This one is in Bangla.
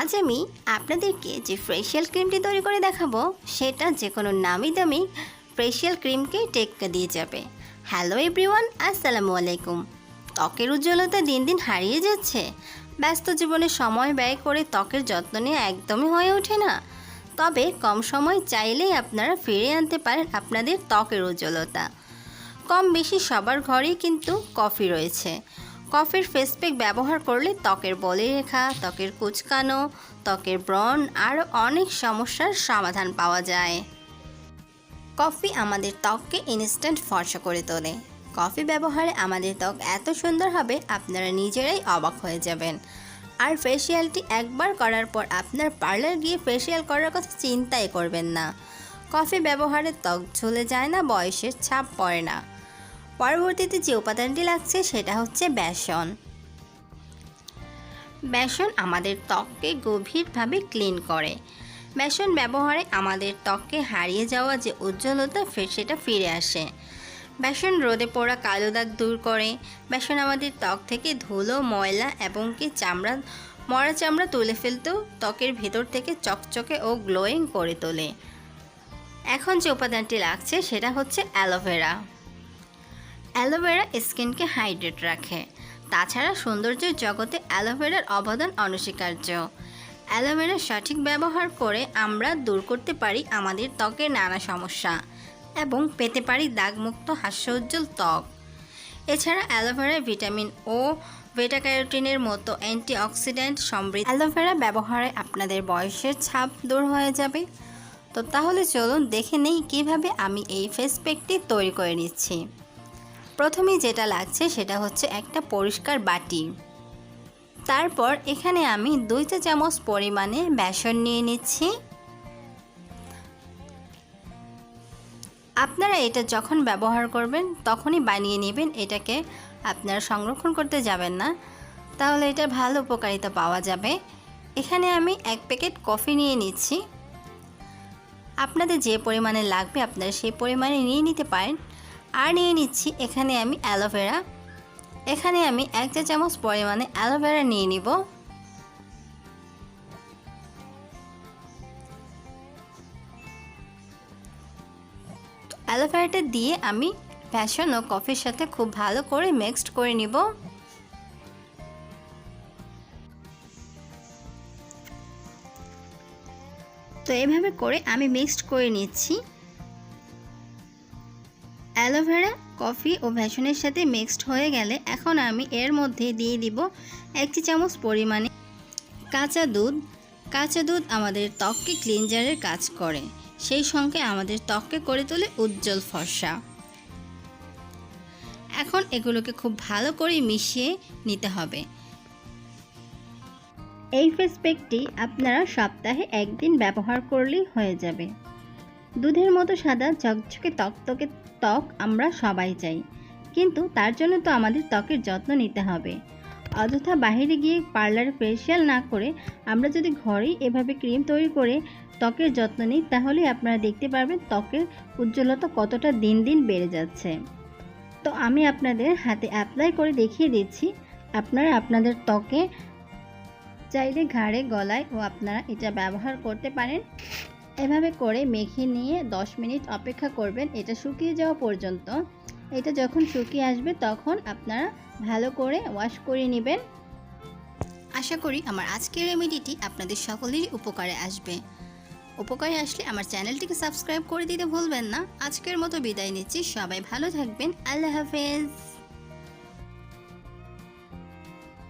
আজ আমি আপনাদেরকে যে ফেশিয়াল ক্রিমটি তৈরি করে দেখাবো, সেটা যে কোনো নামি দামি ফেশিয়াল ক্রিমকে টেক্কা দিয়ে যাবে। হ্যালো এভরিওয়ান আসসালামু আলাইকুম। ত্বকের উজ্জ্বলতা দিন দিন হারিয়ে যাচ্ছে। ব্যস্ত জীবনে সময় ব্যয় করে ত্বকের যত্ন নেওয়া একদমই হয়ে ওঠে না। তবে কম সময় চাইলেই আপনারা ফিরে আনতে পারেন আপনাদের ত্বকের উজ্জ্বলতা। কম বেশি সবার ঘরেই কিন্তু কফি রয়েছে। কফির ফেস প্যাক ব্যবহার করলে ত্বকের বলিরেখা, ত্বকের কুচকানো, ত্বকের ব্রণ আরও অনেক সমস্যার সমাধান পাওয়া যায়। কফি আমাদের ত্বককে ইনস্ট্যান্ট ফর্সা করে তোলে। কফি ব্যবহারে আমাদের ত্বক এত সুন্দর হবে, আপনারা নিজেরাই অবাক হয়ে যাবেন। আর ফেসিয়ালটি একবার করার পর আপনার পার্লার গিয়ে ফেসিয়াল করার কথা চিন্তাই করবেন না। কফি ব্যবহারে ত্বক ঝুলে যায় না, বয়সের ছাপ পড়ে না। পরবর্তীতে যে উপাদানটি লাগছে সেটা হচ্ছে বেসন। বেসন আমাদের ত্বককে গভীরভাবে ক্লিন করে। বেসন ব্যবহারে আমাদের ত্বককে হারিয়ে যাওয়া যে উজ্জ্বলতা সেটা ফিরে আসে। বেসন রোদে পোড়া কালো দাগ দূর করে। বেসন আমাদের ত্বক থেকে ধুলো, ময়লা এবং কি চামড়া, মরা চামড়া তুলে ফেলতেও ত্বকের ভেতর থেকে চকচকে ও গ্লোয়িং করে তোলে। এখন যে উপাদানটি লাগছে সেটা হচ্ছে অ্যালোভেরা। অ্যালোভেরা স্কিনকে হাইড্রেট রাখে। তাছাড়া সৌন্দর্যের জগতে অ্যালোভেরার অবদান অনস্বীকার্য। অ্যালোভেরা সঠিক ব্যবহার করে আমরা দূর করতে পারি আমাদের ত্বকের নানা সমস্যা এবং পেতে পারি দাগমুক্ত হাস্যোজ্জ্বল ত্বক। এছাড়া অ্যালোভেরায় ভিটামিন ও বেটা ক্যারোটিনের মতো অ্যান্টিঅক্সিডেন্ট সমৃদ্ধ অ্যালোভেরা ব্যবহারে আপনাদের বয়সের ছাপ দূর হয়ে যাবে। তো তাহলে চলুন দেখে নেই কীভাবে আমি এই ফেস প্যাকটি তৈরি করে নিচ্ছি। প্রথমে যেটা লাগছে সেটা হচ্ছে একটা পরিষ্কার বাটি। তারপর এখানে আমি দুই চা চামচ পরিমাণে বেসন নিয়ে নিচ্ছি। আপনারা এটা যখন ব্যবহার করবেন, তখনই বানিয়ে নেবেন, এটাকে আপনারা সংরক্ষণ করতে যাবেন না। তাহলে এটা ভালো উপকারিতা পাওয়া যাবে। এখানে আমি এক প্যাকেট কফি নিয়ে নিচ্ছি। আপনাদের যে পরিমাণে লাগবে, আপনারা সেই পরিমাণে নিয়ে নিতে পারেন। আর নিয়ে নিচ্ছি, এখানে আমি অ্যালোভেরা এখানে আমি এক চা চামচ পরিমাণে অ্যালোভেরা নিয়ে নিব। অ্যালোভেরাটা দিয়ে আমি ফ্যাশন ও কফির সাথে খুব ভালো করে মিক্সড করে নিব। তো এভাবে করে আমি মিক্সড করে নিচ্ছি। অ্যালোভেরা, কফি ও ভ্যাসনের সাথে মিক্সড হয়ে গেলে এখন আমি এর মধ্যে দিয়ে দিব একটি চামচ পরিমাণে কাঁচা দুধ। কাঁচা দুধ আমাদের ত্বককে ক্লিনজারের কাজ করে, সেই সঙ্গে আমাদের ত্বককে করে তোলে উজ্জ্বল ফর্সা। এখন এগুলোকে খুব ভালো করে মিশিয়ে নিতে হবে। এই ফেস প্যাকটি আপনারা সপ্তাহে একদিন ব্যবহার করলেই হয়ে যাবে। দুধের মতো সাদা ঝকঝকে তকতকে ত্বক আমরা সবাই চাই। কিন্তু তার জন্য তো আমাদের ত্বকের যত্ন নিতে হবে। অযথা বাইরে গিয়ে পার্লারে ফেসিয়াল না করে আমরা যদি ঘরেই এভাবে ক্রিম তৈরি করে ত্বকের যত্ন নিই, তাহলে আপনারা দেখতে পারবেন ত্বকের উজ্জ্বলতা কতটা দিন দিন বেড়ে যাচ্ছে। তো আমি আপনাদের হাতে অ্যাপ্লাই করে দেখিয়ে দিচ্ছি। আপনারা আপনাদের ত্বকে চাইলে ঘাড়ে, গলায় ও আপনারা এটা ব্যবহার করতে পারেন। এভাবে করে মেখে নিয়ে 10 মিনিট অপেক্ষা করবেন এটা শুকিয়ে যাওয়া পর্যন্ত। এটা যখন শুকিয়ে আসবে তখন আপনারা ভালো করে ওয়াশ করে নেবেন। আশা করি আমার আজকের রেমেডিটি আপনাদের সকলেরই উপকারে আসবে। উপকারে আসলে আমার চ্যানেলটিকে সাবস্ক্রাইব করে দিতে ভুলবেন না। আজকের মতো বিদায় নিচ্ছি। সবাই ভালো থাকবেন। আল্লাহ হাফেজ।